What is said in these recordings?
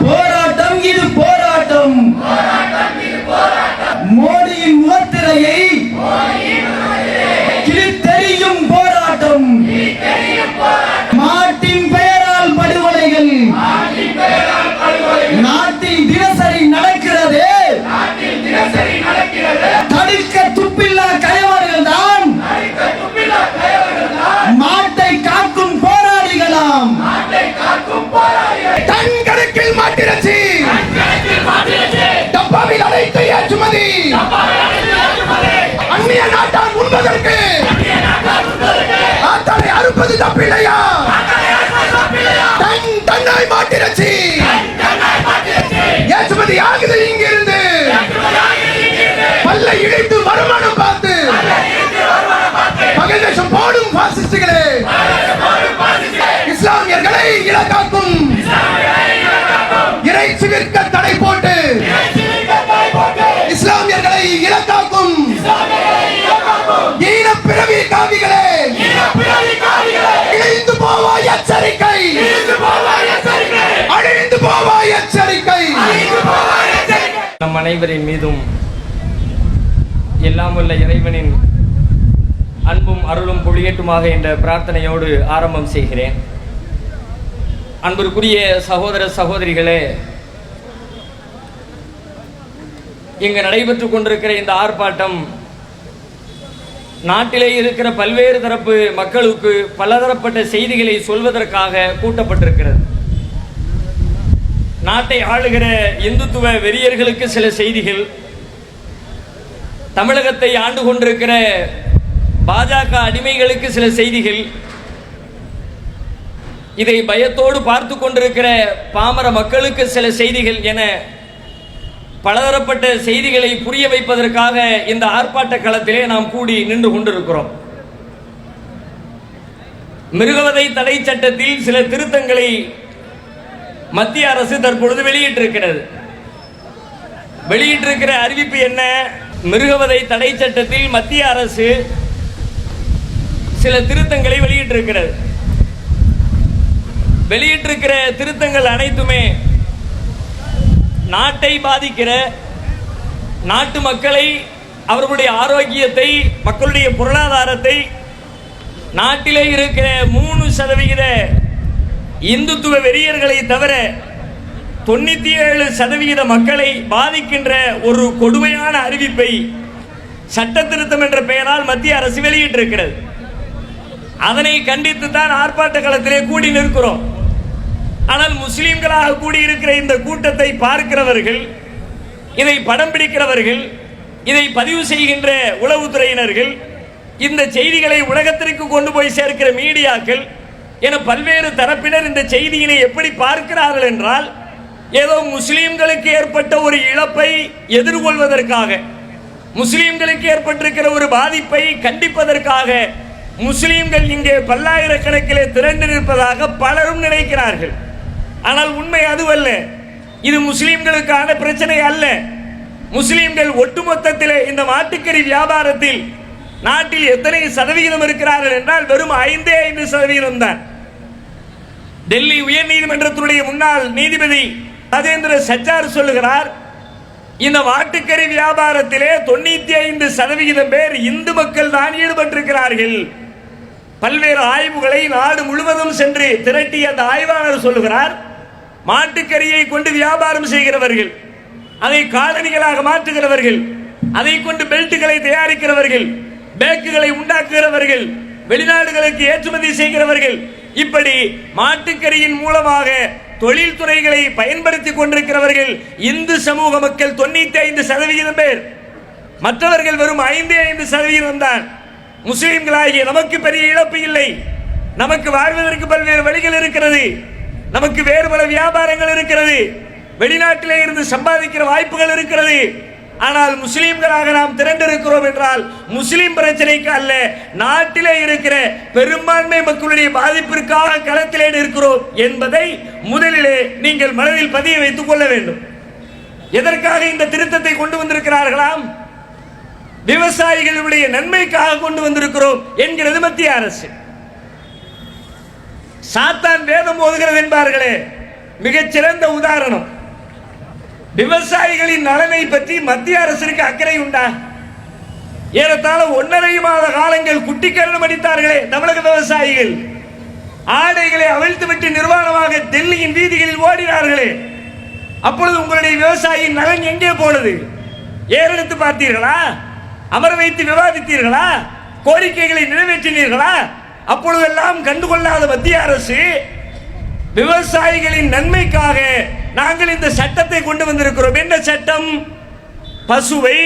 போராட்டம் இது போராட்டம். மோடியின் முகத்திரையை மாட்டிறச்சி டப்பாவில் அடைத்து ஏற்றுமதி. அந்நிய நாட்டால் உண்பதற்கு. ஆத்தாலை அறுப்பது தப்பில்லையா? டன் தன்னாய் மாட்டிறச்சி ஏற்றுமதி ஆகுது இங்கிருந்து. பல்லை இழைத்து வருமானம் பார்த்து. பகல் தேசம் போடும் பாசிஸ்டுகளே. இஸ்லாமியர்களை இலக்காக்கும். இறைச்சி விற்க தடை போட்டு இஸ்லாமியர்களை இலக்காக்கும். ஈன பிறவி காவிகளே. இழிந்து போவாய் எச்சரிக்கை. அழிந்து போவாய் எச்சரிக்கை. நம் அனைவரின் மீதும் எல்லாம் உள்ள இறைவனின் அன்பும் அருளும் பொழியட்டுமாக என்ற பிரார்த்தனையோடு ஆரம்பம் செய்கிறேன். அன்பிற்குரிய சகோதர சகோதரிகளே இங்கு நடைபெற்றுக் கொண்டிருக்கிற இந்த ஆர்ப்பாட்டம் நாட்டிலே இருக்கிற பல்வேறு தரப்பு மக்களுக்கு பலதரப்பட்ட செய்திகளை சொல்வதற்காக கூட்டப்பட்டிருக்கிறது. நாட்டை ஆளுகிற இந்துத்துவ வெறியர்களுக்கு சில செய்திகள். தமிழகத்தை ஆண்டு கொண்டிருக்கிற பாஜக அடிமைகளுக்கு சில செய்திகள். இதை பயத்தோடு பார்த்து கொண்டிருக்கிற பாமர மக்களுக்கு சில செய்திகள் என பலதரப்பட்ட செய்திகளை புரிய வைப்பதற்காக இந்த ஆர்ப்பாட்ட களத்திலே நாம் கூடி நின்று கொண்டிருக்கிறோம். மிருகவதை தடை சட்டத்தில் சில திருத்தங்களை மத்திய அரசு தற்பொழுது வெளியிட்டிருக்கிறது. வெளியிட்டிருக்கிற அறிவிப்பு என்ன? மிருகவதை தடை சட்டத்தில் மத்திய அரசு சில திருத்தங்களை வெளியிட்டிருக்கிறது. வெளியிட்டிருக்கிற திருத்தங்கள் அனைத்துமே நாட்டை பாதிக்கிற நாட்டு மக்களை அவர்களுடைய ஆரோக்கியத்தை மக்களுடைய பொருளாதாரத்தை நாட்டிலே இருக்கிற மூணு சதவிகித இந்துத்துவ வெறியர்களை தவிர தொண்ணூத்தி ஏழு சதவிகித மக்களை பாதிக்கின்ற ஒரு கொடுமையான அறிவிப்பை சட்ட திருத்தம் என்ற பெயரால் மத்திய அரசு வெளியிட்டிருக்கிறது. அதனை கண்டித்து தான் ஆர்ப்பாட்ட களத்திலே கூடி நிற்கிறோம். ஆனால் முஸ்லீம்களாக கூடியிருக்கிற இந்த கூட்டத்தை பார்க்கிறவர்கள் இதை படம் பிடிக்கிறவர்கள் இதை பதிவு செய்கின்ற உளவுத்துறையினர்கள் இந்த செய்திகளை உலகத்திற்கு கொண்டு போய் சேர்க்கிற மீடியாக்கள் என பல்வேறு தரப்பினர் இந்த செய்தியினை எப்படி பார்க்கிறார்கள் என்றால் ஏதோ முஸ்லீம்களுக்கு ஏற்பட்ட ஒரு இழப்பை எதிர்கொள்வதற்காக முஸ்லீம்களுக்கு ஏற்பட்டிருக்கிற ஒரு பாதிப்பை கண்டிப்பதற்காக முஸ்லீம்கள் இங்கே பல்லாயிரக்கணக்கிலே திரண்டு நிற்பதாக பலரும் நினைக்கிறார்கள். ஆனால் உண்மை அதுவல்ல. இது முஸ்லிம்களுக்கான பிரச்சனை அல்ல. முஸ்லிம்கள் ஒட்டுமொத்தத்தில் இந்த மாட்டுக்கறி வியாபாரத்தில் நாட்டில் எத்தனை சதவிகிதம் இருக்கிறார்கள் என்றால் வெறும் ஐந்தே ஐந்து சதவிகிதம் தான். டெல்லி உயர் நீதிமன்றத்தினுடைய முன்னாள் நீதிபதி ராஜேந்திர சச்சார் சொல்லுகிறார் இந்த மாட்டுக்கறி வியாபாரத்திலே தொண்ணூத்தி ஐந்து சதவிகிதம் பேர் இந்து மக்கள் தான் ஈடுபட்டிருக்கிறார்கள். பல்வேறு ஆய்வுகளை நாடு முழுவதும் சென்று திரட்டி அந்த ஆய்வாளர் சொல்லுகிறார் மாட்டுக்கறியை கொண்டு வியாபாரம் செய்கிறவர்கள் அதை காலணிகளாக மாற்றுகிறவர்கள் அதை கொண்டு பெல்ட்டுகளை தயாரிக்கிறவர்கள் பேக்குகளை உண்டாக்குகிறவர்கள் வெளிநாடுகளுக்கு ஏற்றுமதி செய்கிறவர்கள் இப்படி மாட்டுக்கறியின் மூலமாக தொழில்துறைகளை பயன்படுத்தி கொண்டிருக்கிறவர்கள் இந்து சமூக மக்கள் தொண்ணூத்தி ஐந்து சதவிகிதம் பேர். மற்றவர்கள் வெறும் ஐந்து ஐந்து சதவிகிதம் தான். முஸ்லிம்களாகிய நமக்கு பெரிய இழப்பு இல்லை. நமக்கு வாழ்வதற்கு பல்வேறு வழிகள் இருக்கிறது. நமக்கு வேறு பல வியாபாரங்கள் இருக்கிறது. வெளிநாட்டிலே இருந்து சம்பாதிக்கிற வாய்ப்புகள் இருக்கிறது. ஆனால் முஸ்லீம்களாக நாம் திரண்டிருக்கிறோம் என்றால் முஸ்லீம் பிரச்சனைக்கு அல்ல நாட்டிலே இருக்கிற பெரும்பான்மை மக்களுடைய பாதிப்பிற்காக களத்திலே இருக்கிறோம் என்பதை முதலிலே நீங்கள் மனதில் பதிய வைத்துக் கொள்ள வேண்டும். எதற்காக இந்த திருத்தத்தை கொண்டு வந்திருக்கிறார்களாம்? விவசாயிகளுடைய நன்மைக்காக கொண்டு வந்திருக்கிறோம் என்கிறது மத்திய அரசு. சாத்தான் வேதம் ஓதுகிறது என்பார்களே மிகச்சிறந்த உதாரணம். விவசாயிகளின் நலனை பற்றி மத்திய அரசிற்கு அக்கறை உண்டா? ஏறத்தாழ ஒன்றரை மாத காலங்கள் குட்டிக்கரணம் அடித்தார்களே தமிழக விவசாயிகள். ஆடைகளை அவிழ்த்துவிட்டு நிர்வாணமாக டெல்லியின் வீதிகளில் ஓடினார்களே. அப்பொழுது உங்களுடைய விவசாயியின் நலன் எங்கே போனது? ஏறெடுத்து பார்த்தீர்களா? அமர வைத்து விவாதித்தீர்களா? கோரிக்கைகளை நிறைவேற்றினீர்களா? அப்பொழுதெல்லாம் கண்டுகொள்ளாத மத்திய அரசு விவசாயிகளின் நன்மைக்காக நாங்கள் இந்த சட்டத்தை கொண்டு வந்திருக்கிறோம். என்ன சட்டம்? பசுவை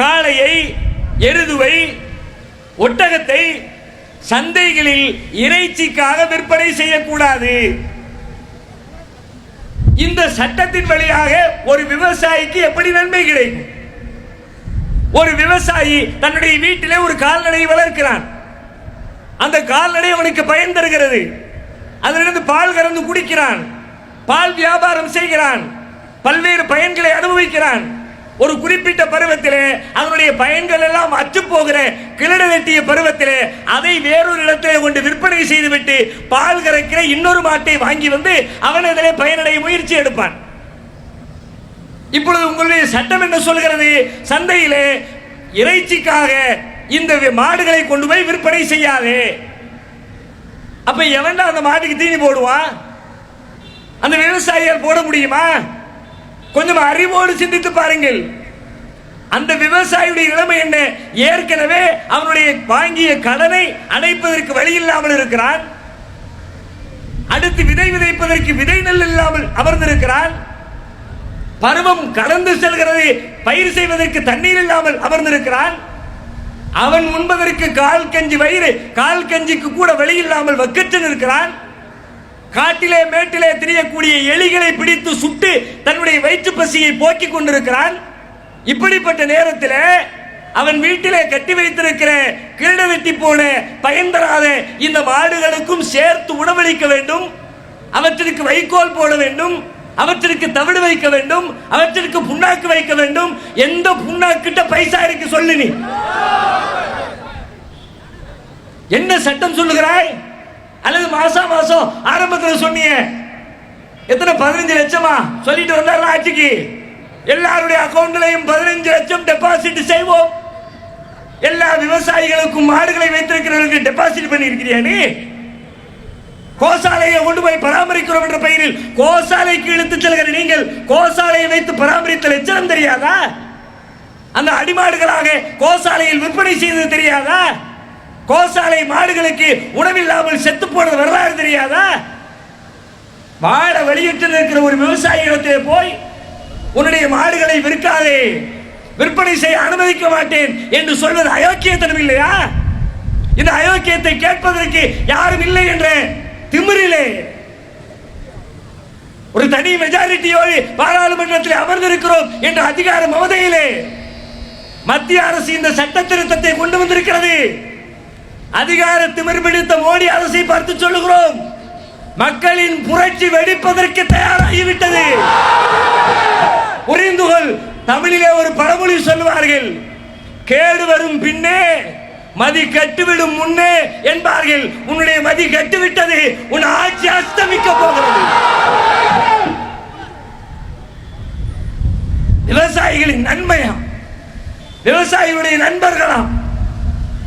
காளையை எருதுவை ஒட்டகத்தை சந்தைகளில் இறைச்சிக்காக விற்பனை செய்யக்கூடாது. இந்த சட்டத்தின் வழியாக ஒரு விவசாயிக்கு எப்படி நன்மை கிடைக்கும்? ஒரு விவசாயி தன்னுடைய வீட்டிலே ஒரு கால்நடையை வளர்க்கிறான். அந்த கால்நடை அவனுக்கு பயன் தருகிறது. அதிலிருந்து பால் கறந்து குடிக்கிறான். பால் வியாபாரம் செய்கிறான். பல்வேறு பயன்களை அனுபவிக்கிறான். ஒரு குறிப்பிட்ட பருவத்திலே அதனுடைய பயன்கள் எல்லாம் அச்சு போகிற கிளட வெட்டிய பருவத்திலே அதை வேறொரு இடத்திலே கொண்டு விற்பனை செய்துவிட்டு பால் கறக்கிற இன்னொரு மாட்டை வாங்கி வந்து அவன் அதிலே பயனடைய முயற்சி எடுப்பான். இப்பொழுது உங்களுடைய சட்டம் என்ன சொல்கிறது? சந்தையிலே இறைச்சிக்காக இந்த வி- மாடுகளை கொண்டு போய் விற்பனை செய்யாதே. அப்ப எவன்டா அந்த மாட்டுக்கு தீனி போடுவான்? அந்த விவசாயியால் போட முடியுமா? கொஞ்சம் அறிவோடு சிந்தித்து பாருங்கள். அந்த விவசாயியுடைய நிலைமை என்ன? ஏற்கனவே அவனுடைய வாங்கிய கடனை அடைப்பதற்கு வழி இல்லாமல் இருக்கிறான். அடுத்து விதை விதைப்பதற்கு விதை நெல் இல்லாமல் அமர்ந்திருக்கிறான். பருவம் கடந்து செல்கிறது. பயிர் செய்வதற்கு தண்ணீர் இல்லாமல் அமர்ந்திருக்கிறான். அவன் உண்பதற்கு கால் கஞ்சி வயிறு கால் கஞ்சிக்கு கூட வழி இல்லாமல் வக்கற்று நிற்கிறான் காட்டிலே மேட்டிலே திரியக்கூடிய எலிகளை பிடித்து சுட்டு தன்னுடைய வயிற்று பசியை போக்கிக் கொண்டிருக்கிறான். இப்படிப்பட்ட நேரத்தில் அவன் வீட்டிலே கட்டி வைத்திருக்கிற கிரீட வெட்டி போன பயன் தராத இந்த மாடுகளுக்கும் சேர்த்து உணவளிக்க வேண்டும். அவற்றிற்கு வைக்கோல் போட வேண்டும். அவற்றிற்கு தவிடு வைக்க வேண்டும் அவற்றிற்கு புண்ணாக்கு வைக்க வேண்டும். எந்த புண்ணாக்கிட்ட பைசா இருக்கு சொல்லு நீ. என்ன சட்டம் சொல்லுகிறாய்? அல்லது மாசா மாசம் ஆரம்பத்தில் சொன்னியே எத்தனை பதினஞ்சு லட்சமா? சொல்லிட்டு வந்தார் ஆட்சிக்கு எல்லாருடைய அக்கௌண்ட்லையும் பதினஞ்சு லட்சம் டெபாசிட் செய்வோம். எல்லா விவசாயிகளுக்கும் மாடுகளை வைத்திருக்கிறவர்களுக்கு டெபாசிட் பண்ணியிருக்கிறியா நீ? கோசாலையை கொண்டு போய் பராமரிக்கிறோம் என்ற பெயரில் கோசாலைக்கு இழுத்து செல்கிற நீங்கள் கோசாலையை வைத்து பராமரித்த லட்சணம் தெரியாதா? அந்த அடிமாடுகளாக கோசாலையில் விற்பனை செய்தது தெரியாதா? கோசாலை மாடுகளுக்கு உணவில்லாமல் செத்து போனது வரலாறு தெரியாதா? வாழ வெளியிட்டு இருக்கிற ஒரு விவசாயியிடத்திலே போய் உன்னுடைய மாடுகளை விற்காதே விற்பனை செய்ய அனுமதிக்க மாட்டேன் என்று சொல்வது அயோக்கியத்தனம் இல்லையா? இந்த அயோக்கியத்தை கேட்பதற்கு யாரும் இல்லை என்ற திமிரிலே. ஒரு தனி மெஜாரிட்டியோடு பாராளுமன்றத்தில் அமர்ந்திருக்கிறோம் என்ற அதிகார மமதையிலே மத்திய அரசு இந்த சட்ட திருத்தத்தை கொண்டு வந்திருக்கிறது. அதிகார திமிர் பிடித்த மோடி அரசை பார்த்து சொல்லுகிறோம். மக்களின் புரட்சி வெடிப்பதற்கு தயாராகிவிட்டது. புரிந்துகொள் தமிழிலே ஒரு பழமொழி சொல்லுவார்கள். கேடு வரும் பின்னே மதி கட்டுவிடும் முன்னே என்பார்கள். உன்னுடைய மதி கட்டுவிட்டது உன் ஆட்சி அஸ்தமிக்க போகிறது. விவசாயிகளின் நன்மையா விவசாயிகளுடைய நண்பர்களாம்.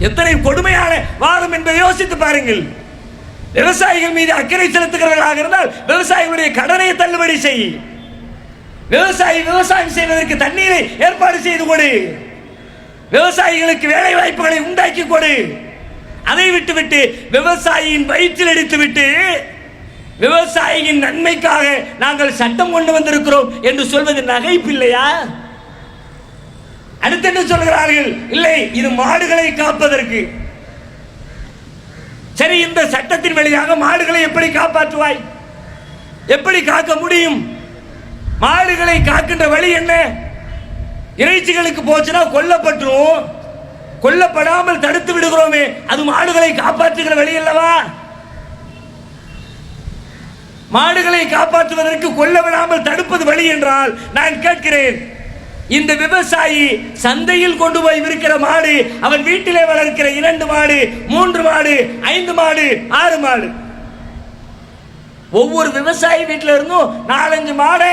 எத்தனை கொடுமையான வாதம் என்பதை யோசித்து பாருங்கள். விவசாயிகள் மீது அக்கறை செலுத்துகிறவர்களாக இருந்தால் விவசாயிகளுடைய கடனை தள்ளுபடி செய். விவசாயி விவசாயம் செய்வதற்கு தண்ணீரை ஏற்பாடு செய்து கொடு. விவசாயிகளுக்கு வேலை வாய்ப்புகளை உண்டாக்கி கொடு. அதை விட்டுவிட்டு விவசாயியின் வயிற்றில் அடித்துவிட்டு விவசாயியின் நன்மைக்காக நாங்கள் சட்டம் கொண்டு வந்திருக்கிறோம் என்று சொல்வது நகைப்பு இல்லையா அடுத்து என்ன சொல்கிறார்கள் இல்லை இது மாடுகளை காப்பதற்கு. சரி இந்த சட்டத்தின் வழியாக மாடுகளை எப்படி காப்பாற்றுவாய்? எப்படி காக்க முடியும்? மாடுகளை காக்கின்ற வழி என்ன? இறைச்சிகளுக்கு போச்சுன்னா கொல்லப்பட்டுரும். கொல்லப்படாமல் தடுத்து விடுகிறோமே. அது மாடுகளை காப்பாற்றுகிற வழி அல்லவா? மாடுகளை காப்பாற்றுவதற்கு கொல்ல விடாமல் தடுப்பது வழி என்றால் நான் கேட்கிறேன். இந்த விவசாயி சந்தையில் கொண்டு போய் இருக்கிற மாடு அவன் வீட்டிலே வளர்க்கிற இரண்டு மாடு மூன்று மாடு ஐந்து மாடு ஆறு மாடு. ஒவ்வொரு விவசாயி வீட்டில இருந்தும் நாலஞ்சு மாடை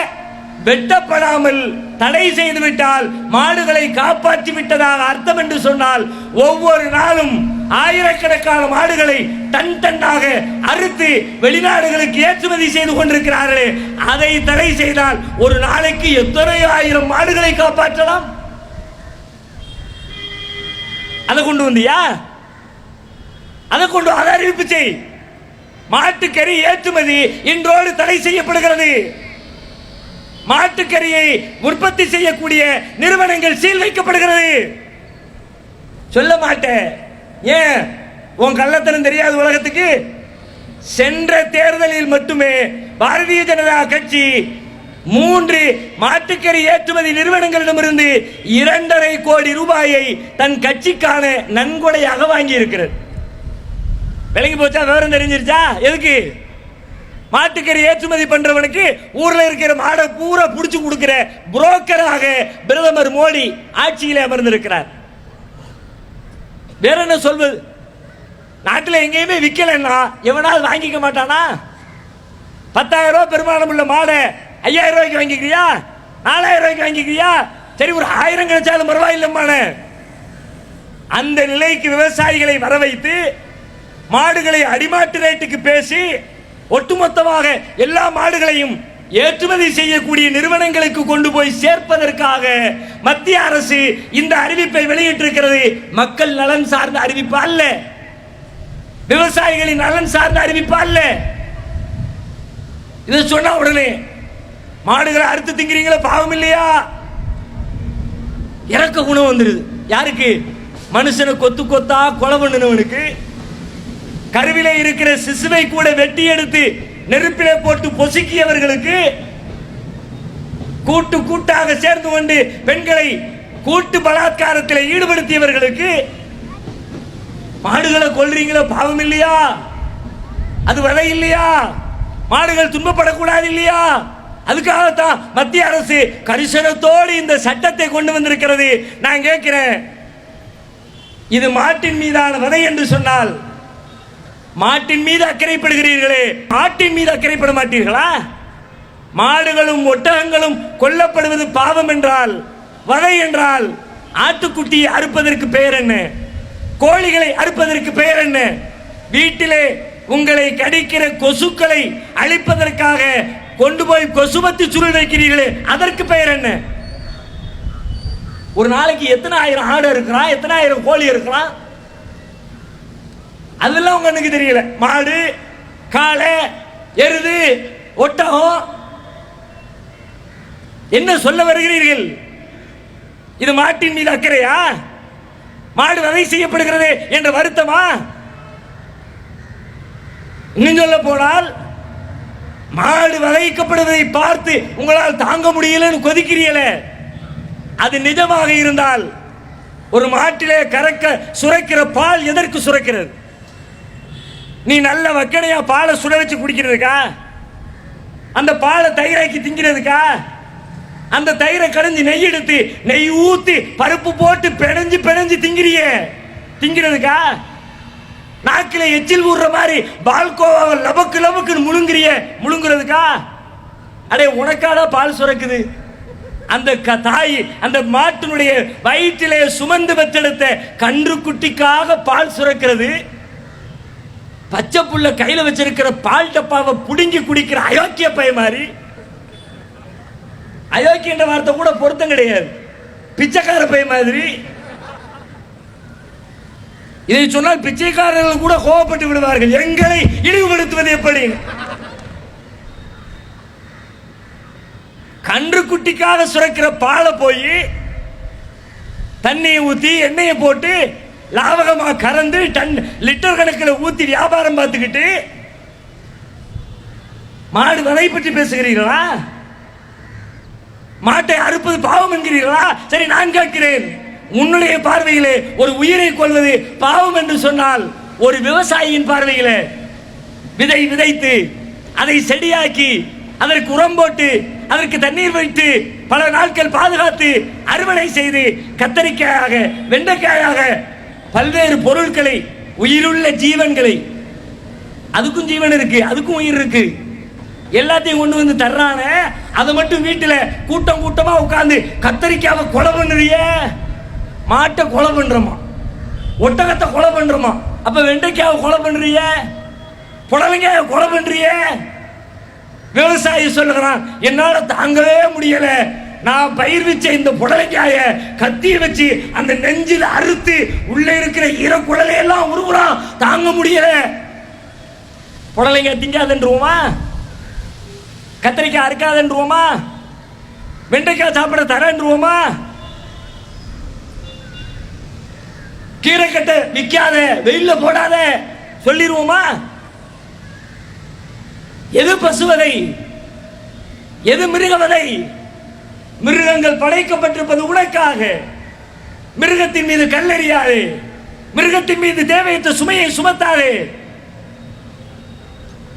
வெட்டப்படாமல் தடை செய்து விட்டால் மாடுகளை காப்பாற்றி விட்டதாக அர்த்தம் என்று சொன்னால் ஒவ்வொரு நாளும் ஆயிரக்கணக்கான மாடுகளை டன் டன்னாக அறுத்து வெளிநாடுகளுக்கு ஏற்றுமதி செய்து கொண்டிருக்கிறார்களே அதை தடை செய்தால் ஒரு நாளைக்கு எத்தனை ஆயிரம் மாடுகளை காப்பாற்றலாம்? அதை கொண்டு வந்தியா அதை கொண்டு அதை அறிவிப்பு செய். மாட்டுக்கறி ஏற்றுமதி இன்றோடு தடை செய்யப்படுகிறது. மாட்டுக்கறியை உற்பத்தி செய்யக்கூடிய நிறுவனங்கள் சீல் வைக்கப்படுகிறது. சொல்ல மாட்டேன். ஏன்? உன் கள்ளத்தனம் தெரியாது உலகத்துக்கு? சென்ற தேர்தலில் மட்டுமே பாரதிய ஜனதா கட்சி மூன்று மாட்டுக்கறி ஏற்றுமதி நிறுவனங்களிடமிருந்து இரண்டரை கோடி ரூபாயை தன் கட்சிக்கான நன்கொடையாக வாங்கி இருக்கிறது விலகி போச்சா? விவரம் தெரிஞ்சிருச்சா? எதுக்கு? மாட்டுக்கறி ஏற்றுமதி பண்றவனுக்கு ஊர்ல இருக்கிற மாடை பூரா புடிச்சு கொடுக்கிற புரோக்கராக பிரதமர் மோடி ஆட்சியில் அமர்ந்திருக்கிறார். வேற என்ன சொல்வது? நாட்டில் எங்கேயுமே விற்கலைன்னா எவனாவது வாங்கிக்க மாட்டானா? பத்தாயிரம் ரூபாய் பெருமானம் உள்ள மாடை ஐயாயிரம் ரூபாய்க்கு வாங்கிக்கிறியா? நாலாயிரம் ரூபாய்க்கு வாங்கிக்கிறியா? சரி ஒரு ஆயிரம் கிடைச்சாலும் பரவாயில்லம்மான. அந்த நிலைக்கு விவசாயிகளை வர வைத்து மாடுகளை அடிமாட்டு ரேட்டுக்கு பேசி ஒட்டுமொத்தமாக எல்லா மாடுகளையும் ஏற்றுமதி செய்யக்கூடிய நிறுவனங்களுக்கு கொண்டு போய் சேர்ப்பதற்காக மத்திய அரசு இந்த அறிவிப்பை வெளியிட்டிருக்கிறது. மக்கள் நலன் சார்ந்த அறிவிப்பு அல்ல. விவசாயிகளின் நலன் சார்ந்த அறிவிப்பு அல்ல. இதை சொன்னா உடனே மாடுகளை அறுத்து திங்கிறீங்களா பாவம் இல்லையா? இறக்க குணம் வந்துடுது யாருக்கு? மனுஷனை கொத்து கொத்தா கொலை பண்ணினவனுக்கு கருவிலே இருக்கிற சிசுவை கூட வெட்டி எடுத்து நெருப்பிலே போட்டு பொசுக்கியவர்களுக்கு கூட்டு கூட்டாக சேர்ந்து கொண்டு பெண்களை கூட்டு பலாத்காரத்தில் ஈடுபடுத்தியவர்களுக்கு மாடுகளை கொல்றீங்களா பாவம் இல்லையா? அது வரை இல்லையா? மாடுகள் துன்பப்படக்கூடாது இல்லையா? அதுக்காகத்தான் மத்திய அரசு கரிசனத்தோடு இந்த சட்டத்தை கொண்டு வந்திருக்கிறது. நான் கேட்கிறேன் இது மாட்டின் மீதான வதை என்று சொன்னால் மாட்டின் மீது அக்கறைப்படுகிறீர்களே. மாட்டின் மீது அக்கறைப்பட மாட்டீர்களா மாடுகளும் ஒட்டகங்களும் கொல்லப்படுவது பாவம் என்றால் வதை என்றால் ஆட்டுக்குட்டியை அறுப்பதற்கு பெயர் என்ன? கோழிகளை அறுப்பதற்கு பெயர் என்ன? வீட்டிலே உங்களை கடிக்கிற கொசுக்களை அழிப்பதற்காக கொண்டு போய் கொசுபத்தி சுருள் வைக்கிறீர்களே அதற்கு பெயர் என்ன? ஒரு நாளைக்கு எத்தனை ஆயிரம் ஆடு இருக்கிறான் எத்தனை ஆயிரம் கோழி இருக்கிறான் அதெல்லாம் உங்க கண்ணுக்கு தெரியல. மாடு காளை எருது ஒட்டகம். என்ன சொல்ல வருகிறீர்கள்? இது மாட்டின் மீது அக்கறையா? மாடு வகை செய்யப்படுகிறது என்ற வருத்தமா? இன்னும் சொல்ல போனால் மாடு வகைக்கப்படுவதை பார்த்து உங்களால் தாங்க முடியலன்னு கொதிக்கிறீங்கள அது நிஜமாக இருந்தால் ஒரு மாட்டிலே கறக்க சுரைக்கிற பால் எதற்கு சுரைக்கிறது? நீ நல்ல வக்கடையா பாலை சுட வச்சு குடிக்கிறதுக்கா? அந்த பாலை தயிராக்கி திங்கிறதுக்கா? அந்த தயிரை கடைஞ்சி நெய் எடுத்து நெய் ஊத்தி பருப்பு போட்டு பிணைஞ்சு பிணைஞ்சு திங்கிறியே. திங்கிறதுக்கா? நாக்கில எச்சில் ஊடுற மாதிரி பால்கோவாவை லபக்கு லபக்குன்னு முழுங்குறிய. முழுங்குறதுக்கா? அடே உனக்காடா பால் சுரக்குது. அந்த க- தாய் அந்த மாட்டினுடைய வயிற்றிலே சுமந்து பெற்றெடுத்த கன்று குட்டிக்காக பால் சுரக்கிறது. பச்சை புள்ள கையில் வச்சிருக்கிற பால் டப்பாவை புடுங்கி குடிக்கிற அயோக்கிய பய மாதிரி. அயோக்கியன்ற வார்த்தை கூட பொருத்தம் கிடையாது. பிச்சைக்கார பை மாதிரி. இதை சொன்னால் பிச்சைக்காரர்கள் கூட கோபப்பட்டு விடுவார்கள். எங்களை இழிவுபடுத்துவது எப்படி? கன்று குட்டிக்காக சுரக்கிற பாலை போய் தண்ணியை ஊற்றி எண்ணெயை போட்டு லாவகமாக கறந்து டன் லிட்டர் கணக்கில் ஊத்தி வியாபாரம் பார்த்துக்கிட்டு மாடு வதை பற்றி பேசுகிறீர்களா? மாட்டை அறுப்பது பாவம் என்கிறீர்களா? சரி நான் கேட்கிறேன். உன்னுடைய பார்வையிலே ஒரு உயிரை கொள்வது பாவம் என்று சொன்னால் ஒரு விவசாயியின் பார்வையிலே விதை விதைத்து அதை செடியாக்கி அதற்கு உரம் போட்டு அதற்கு தண்ணீர் வைத்து பல நாட்கள் பாதுகாத்து அறுவடை செய்து கத்தரிக்காயாக வெண்டைக்காயாக பல்வேறு பொருட்களை உயிருள்ள ஜீவன்களை. அதுக்கும் ஜீவன் இருக்கு அதுக்கும் உயிர் இருக்கு. எல்லாத்தையும் கொண்டு வந்து தர்றான. அதை மட்டும் வீட்டில் கூட்டம் கூட்டமாக உட்காந்து கத்தரிக்காவை கொலை பண்ணுறிய மாட்டை கொலை பண்ணுறோமா ஒட்டகத்தை கொலை பண்ணுறோமா அப்போ வெண்டைக்காவை கொலை பண்ணுறிய புடலங்காயை கொலை பண்ணுறிய விவசாயி சொல்லுகிறான் என்னால் தாங்கவே முடியலை. நான் பயிர் வச்ச இந்த புடலைக்காய கத்திய வச்சு அந்த நெஞ்சில் அறுத்து உள்ள இருக்கிற ஈரக்குடலை குடலையெல்லாம் உருவுறான் தாங்க முடியல. புடலைங்காய் திங்காதுன்றுவோமா? கத்திரிக்காய் அறுக்காதுன்றுவோமா? வெண்டைக்காய் சாப்பிட தரேன்றுவோமா? கீரைக்கட்டை விற்காத வெயில்ல போடாத சொல்லிடுவோமா எது பசுவதை? எது மிருகவதை? மிருகங்கள் படைக்கப்பட்டிருப்பது உனக்காக. மிருகத்தின் மீது கல்லறியாதே. மிருகத்தின் மீது தேவையற்ற சுமையை சுமத்தாதே.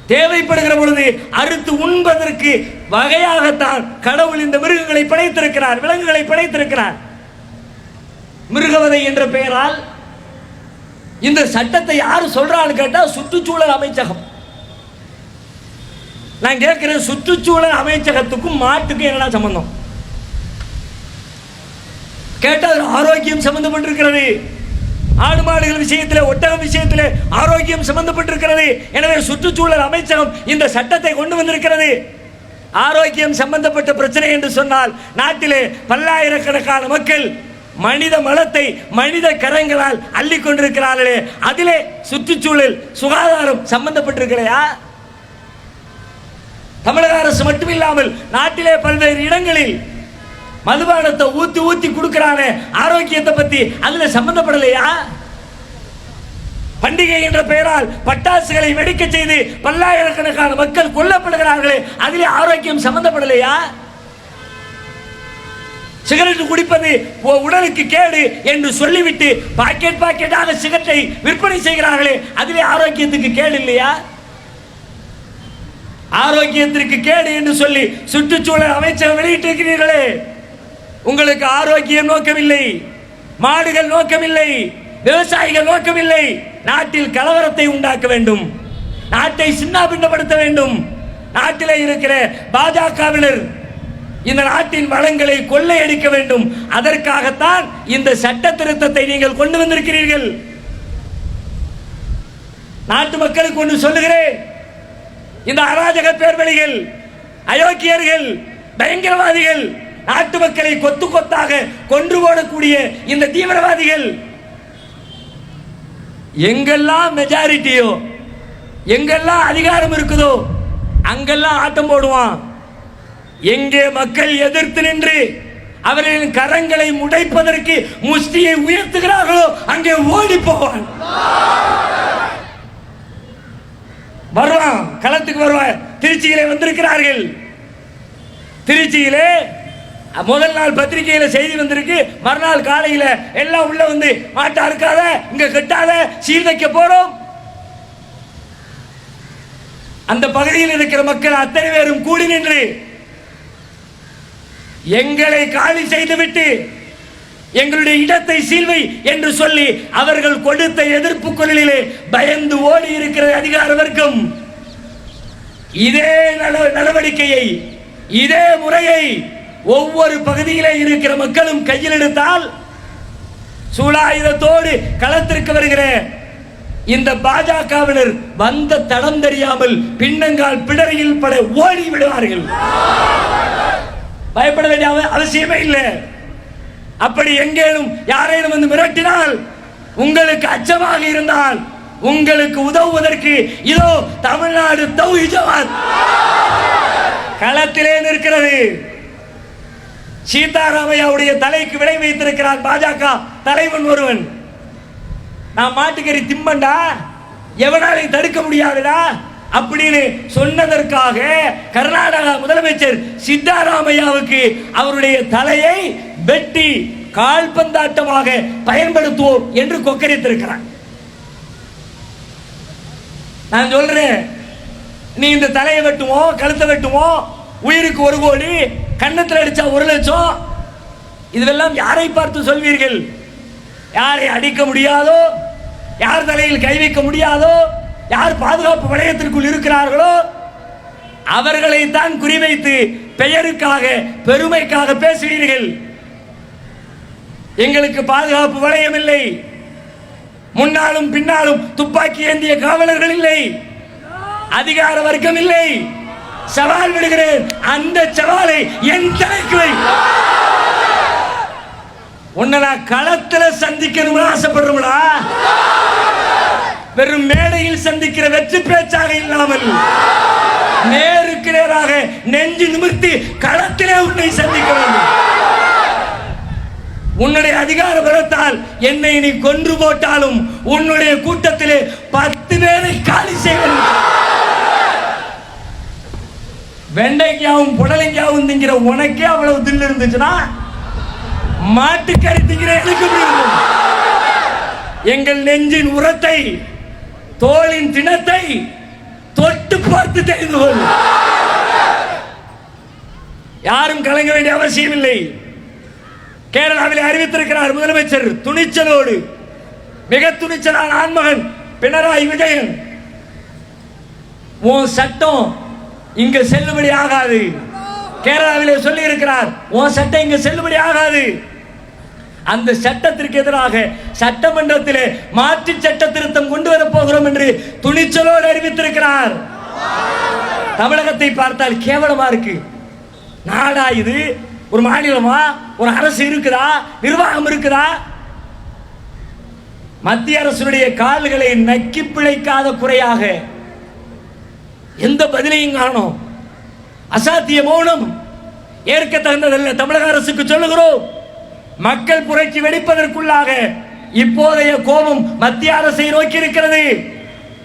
தேவைப்படுகிற பொழுது அறுத்து உண்பதற்கு வகையாகத்தான் கடவுள் இந்த மிருகங்களை படைத்திருக்கிறார் விலங்குகளை படைத்திருக்கிறார். மிருகவதை என்ற பெயரால் இந்த சட்டத்தை யார் சொல்றான்னு கேட்டால் சுற்றுச்சூழல் அமைச்சகம். நான் கேட்கிறேன் சுற்றுச்சூழல் அமைச்சகத்துக்கும் மாட்டுக்கும் என்னடா சம்பந்தம்? கேட்டால் ஆரோக்கியம் சம்பந்தப்பட்டிருக்கிறது. ஆடு மாடுகள் விஷயத்தில் ஒட்டகம் விஷயத்தில் ஆரோக்கியம் சம்பந்தப்பட்டிருக்கிறது. எனவே சுற்றுச்சூழல் அமைச்சகம் இந்த சட்டத்தை கொண்டு வந்திருக்கிறது. ஆரோக்கியம் சம்பந்தப்பட்ட பிரச்சனை என்று சொன்னால் நாட்டிலே பல்லாயிரக்கணக்கான மக்கள் மனித மலத்தை மனித கரங்களால் அள்ளி கொண்டிருக்கிறார்களே. அதிலே சுற்றுச்சூழல் சுகாதாரம் சம்பந்தப்பட்டிருக்கிறதா? தமிழக அரசு மட்டுமில்லாமல் நாட்டிலே பல்வேறு இடங்களில் மதுபானத்தை ஊத்தி ஊத்தி கொடுக்கறானே ஆரோக்கியத்தை பத்தி அதுல சம்பந்தப்படலையா? பண்டிகை என்ற பெயரால் பட்டாசுகளை வெடிக்க செய்து பல்லாயிரக்கணக்கான மக்கள் கொல்லப்படுகிறார்களே அதிலே ஆரோக்கியம் சம்பந்தப்படலையா? சிகரெட் குடிப்பது உடலுக்கு கேடு என்று சொல்லிவிட்டு பாக்கெட் பாக்கெட்டாக சிகரெட்டை விற்பனை செய்கிறார்களே அதிலே ஆரோக்கியத்துக்கு கேடு இல்லையா? ஆரோக்கியத்திற்கு கேடு என்று சொல்லி சுற்றுச்சூழல் அமைச்சர் வெளியிட்டிருக்கிறீர்களே. உங்களுக்கு ஆரோக்கியம் நோக்கமில்லை மாடுகள் நோக்கமில்லை விவசாயிகள் நோக்கமில்லை நாட்டில் கலவரத்தை உண்டாக்க வேண்டும் நாட்டை சின்னாபின்னப்படுத்த வேண்டும். நாட்டிலே இருக்கிற பாஜகவினர் இந்த நாட்டின் வளங்களை கொள்ளையடிக்க வேண்டும். அதற்காகத்தான் இந்த சட்ட திருத்தத்தை நீங்கள் கொண்டு வந்திருக்கிறீர்கள். நாட்டு மக்களுக்கு ஒன்று சொல்லுகிறேன். இந்த அராஜக பேர்வழிகள் அயோக்கியர்கள் பயங்கரவாதிகள் நாட்டு மக்களை கொத்து கொத்தாக கொன்று போடக்கூடிய இந்த தீவிரவாதிகள் எங்கெல்லாம் மெஜாரிட்டியோ எங்கெல்லாம் அதிகாரம் இருக்குதோ அங்கெல்லாம் ஆட்டம் போடுவான். எங்கே மக்கள் எதிர்த்து நின்று அவர்களின் கரங்களை முடைப்பதற்கு முஷ்டியை உயர்த்துகிறார்களோ அங்கே ஓடி போவான். வருவான் களத்துக்கு வருவான். திருச்சியிலே வந்திருக்கிறார்கள். திருச்சியிலே முதல் நாள் பத்திரிகையில் செய்தி வந்திருக்கு. மறுநாள் காலையில் எல்லாம் உள்ள வந்து மாட்டா இருக்காத இங்க கட்டாத சீர் வைக்க போறோம். அந்த பகுதியில் இருக்கிற மக்கள் அத்தனை பேரும் கூடி நின்று எங்களை காலி செய்துவிட்டு எங்களுடைய இடத்தை சீல்வை என்று சொல்லி அவர்கள் கொடுத்த எதிர்ப்பு குரலிலே பயந்து ஓடி இருக்கிற அதிகார வர்க்கம் இதே நடவடிக்கையை இதே முறையை ஒவ்வொரு பகுதியிலே இருக்கிற மக்களும் கையில் எடுத்தால் சூழாயுதத்தோடு களத்திற்கு வருகிற இந்த பாஜகவினர் வந்த தடம் தெரியாமல் பின்னங்கால் பிடரியில் பட ஓடி விடுவார்கள். பயப்பட வேண்டிய அவசியமே இல்லை. அப்படி எங்கேனும் யாரேனும் வந்து மிரட்டினால் உங்களுக்கு அச்சமாக இருந்தால் உங்களுக்கு உதவுவதற்கு இதோ தமிழ்நாடு தௌஹி ஜமாத். களத்திலே நிற்கிறது. சீதாராமையாவுடைய தலைக்கு விலை வைத்திருக்கிறான் பாஜக. தலைவன் ஒருவன். நான் மாட்டுக்கறி திம்பண்டா? எவனாலையும் தடுக்க முடியாதுடா? அப்படின்னு சொன்னதற்காக கர்நாடகா முதலமைச்சர் சித்தாராமையாவுக்கு அவருடைய தலையை வெட்டி கால்பந்தாட்டமாக பயன்படுத்துவோம் என்று கொக்கரித்திருக்கிறார். நான் சொல்றேன் நீ இந்த தலையை வெட்டுவோம் கழுத்தை வெட்டுவோம் உயிருக்கு ஒரு கோடி கன்னத்தில் அடிச்சா ஒரு லட்சம். இதுவெல்லாம் யாரை பார்த்து சொல்வீர்கள்? யாரை அடிக்க முடியாதோ? யார் தலையில் கை வைக்க முடியாதோ? யார் பாதுகாப்பு வளையத்திற்குள் இருக்கிறார்களோ? அவர்களை தான் குறிவைத்து பெயருக்காக பெருமைக்காக பேசுகிறீர்கள். எங்களுக்கு பாதுகாப்பு வளையம் இல்லை. முன்னாலும் பின்னாலும் துப்பாக்கி ஏந்திய காவலர்கள் இல்லை. அதிகார வர்க்கம் இல்லை. சவால் விடுகிறேன். அந்த சவாலை என் தலைக்கு வை. உன்னை நான் களத்துல சந்திக்கணும்னு ஆசைப்படுறோம்டா வெறும் மேடையில் சந்திக்கிற வெற்றி பேச்சாக இல்லாமல் நேருக்கு நேராக நெஞ்சு நிமிர்த்தி களத்திலே உன்னை சந்திக்க வேண்டும். உன்னுடைய அதிகார பலத்தால் என்னை நீ கொன்று போட்டாலும் உன்னுடைய கூட்டத்திலே பத்து பேரை காலி செய்வேன். வெண்டைக்காவும் புடலைக்காவும் திங்கிற உனக்கே அவ்வளவு தில் இருந்துச்சுன்னா மாட்டுக்கறி திங்கிற எனக்கு எங்கள் நெஞ்சின் உரத்தை தோளின் தினத்தை தொட்டு பார்த்து தெரிந்து கொள். யாரும் கலங்க வேண்டிய அவசியம் இல்லை. கேரளாவில் அறிவித்திருக்கிறார் முதலமைச்சர் துணிச்சலோடு. மிக துணிச்சலான ஆண்மகன் பினராயி விஜயன். உன் சட்டம் இங்க செல்லுபடி ஆகாது. கேரளாவிலே சொல்லி இருக்கிறார் உன் சட்டம் இங்க செல்லுபடி ஆகாது. அந்த சட்டத்திற்கு எதிராக சட்டமன்றத்திலே மாற்று சட்ட திருத்தம் கொண்டு வர போகிறோம் என்று துணிச்சலோடு அறிவித்திருக்கிறார். தமிழகத்தை பார்த்தால் கேவலமா இருக்கு. நாடா இது? ஒரு மாநிலமா? ஒரு அரசு இருக்குதா? நிர்வாகம் இருக்குதா? மத்திய அரசுடைய கால்களை நக்கி பிழைக்காத குறையாக எந்த பதிலையும் காணும். அசாத்திய மௌனம் ஏற்க தகுந்ததல்ல. தமிழக அரசுக்கு சொல்லுகிறோம் மக்கள் புரட்சி வெடிப்பதற்குள்ளாக இப்போதைய கோபம் மத்திய அரசை நோக்கி இருக்கிறது.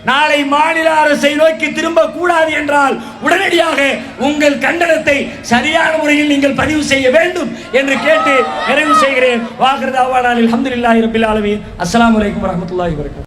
நாளை மாநில அரசை நோக்கி திரும்ப கூடாது என்றால் உடனடியாக உங்கள் கண்டனத்தை சரியான முறையில் நீங்கள் பதிவு செய்ய வேண்டும் என்று கேட்டு நிறைவு செய்கிறேன். வாக்குறது அவ்வாடாலில் அஹமதுல்லாஹி ரபில் ஆலமீன். அஸ்லாம் வலைக்கம் வரமத்துல்லாஹி வரகம்